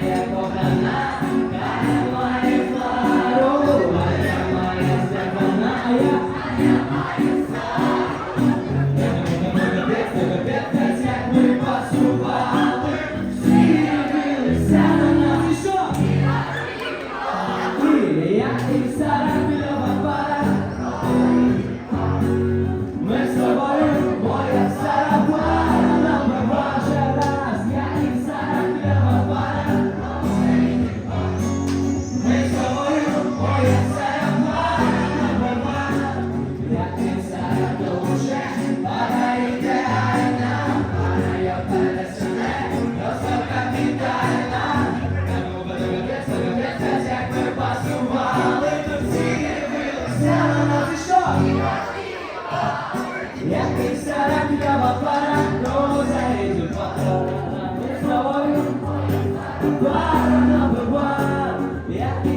моя кохана,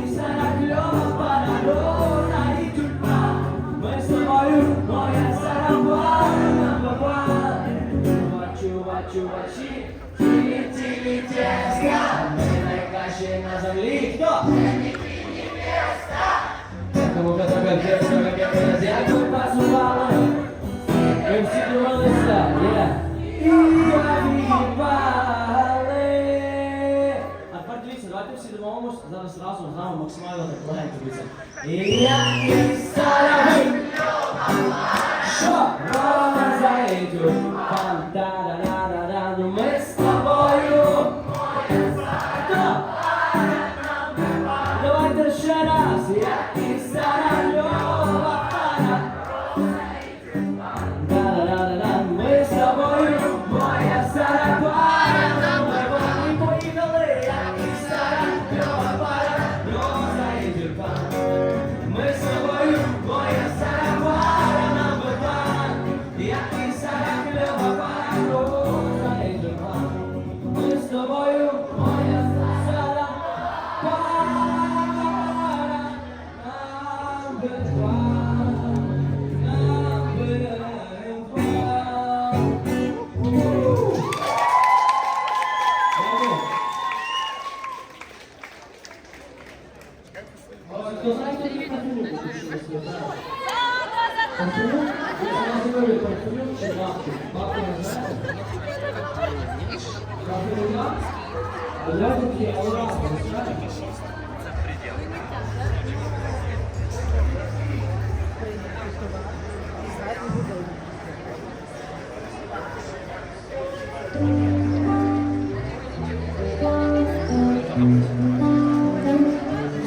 стара кльова пара, роза і пара, ми з тобою, моя. Чува, чува, чувачі, тілі, тілі, тіска, ми найкращі на? Кому казав, домовимось зараз разом з нами максимально так легенько дивіться. Що Хто знає,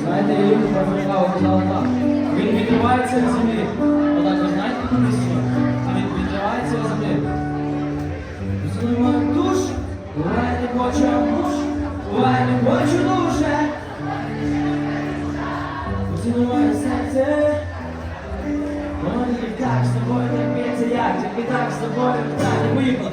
знаєте? Я люблю Павлова казала так. Він відривається від землі. Отак, ви знаєте? А він відривається від землі. Мою душу, буває не хочу муж, буває не хочу душе. Поцілуй серце. Воно тільки так з тобою не б'ється, як тільки так з тобою так не виїхало.